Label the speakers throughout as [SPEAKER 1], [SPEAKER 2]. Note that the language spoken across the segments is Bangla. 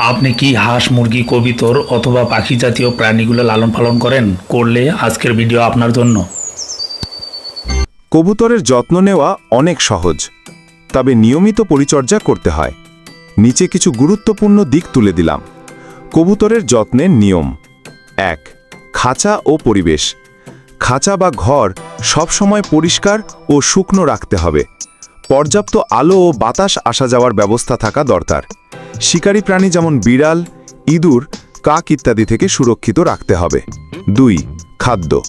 [SPEAKER 1] আপনি কি হাঁস, মুরগি কবিতর অথবা পাখি জাতীয় প্রাণীগুলো লালন পালন করেন? করলে আজকের ভিডিও আপনার জন্য।
[SPEAKER 2] কবুতরের যত্ন নেওয়া অনেক সহজ, তবে নিয়মিত পরিচর্যা করতে হয়। নিচে কিছু গুরুত্বপূর্ণ দিক তুলে দিলাম। কবুতরের যত্নের নিয়ম। এক, খাঁচা ও পরিবেশ। খাঁচা বা ঘর সবসময় পরিষ্কার ও শুকনো রাখতে হবে। পর্যাপ্ত আলো ও বাতাস আসা যাওয়ার ব্যবস্থা থাকা দরকার। শিকারী প্রাণী যেমন বিড়াল, ইঁদুর, কাক ইত্যাদি থেকে সুরক্ষিত রাখতে হবে। দুই, খাদ্য।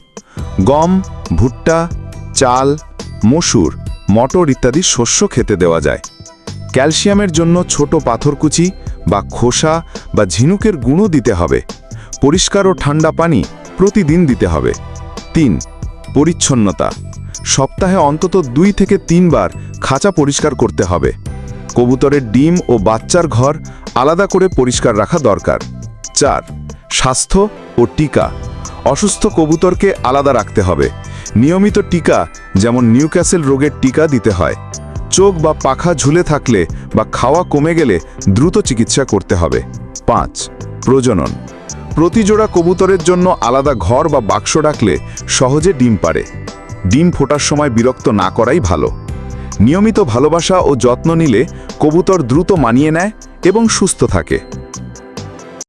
[SPEAKER 2] গম, ভুট্টা, চাল, মসুর, মটর ইত্যাদি শস্য খেতে দেওয়া যায়। ক্যালসিয়ামের জন্য ছোট পাথরকুচি বা খোসা বা ঝিনুকের গুঁড়ো দিতে হবে। পরিষ্কার ও ঠান্ডা পানি প্রতিদিন দিতে হবে। তিন, পরিচ্ছন্নতা। সপ্তাহে অন্তত দুই থেকে তিনবার খাঁচা পরিষ্কার করতে হবে। কবুতরের ডিম ও বাচ্চার ঘর আলাদা করে পরিষ্কার রাখা দরকার। চার, স্বাস্থ্য ও টিকা। অসুস্থ কবুতরকে আলাদা রাখতে হবে। নিয়মিত টিকা, যেমন নিউক্যাসেল রোগের টিকা দিতে হয়। চোখ বা পাখা ঝুলে থাকলে বা খাওয়া কমে গেলে দ্রুত চিকিৎসা করতে হবে। পাঁচ, প্রজনন। প্রতিজোড়া কবুতরের জন্য আলাদা ঘর বা বাক্স ডাকলে সহজে ডিম পারে ডিম ফোটার সময় বিরক্ত না করাই ভালো। নিয়মিত ভালোবাসা ও যত্ন নিলে কবুতর দ্রুত মানিয়ে নেয় এবং সুস্থ থাকে।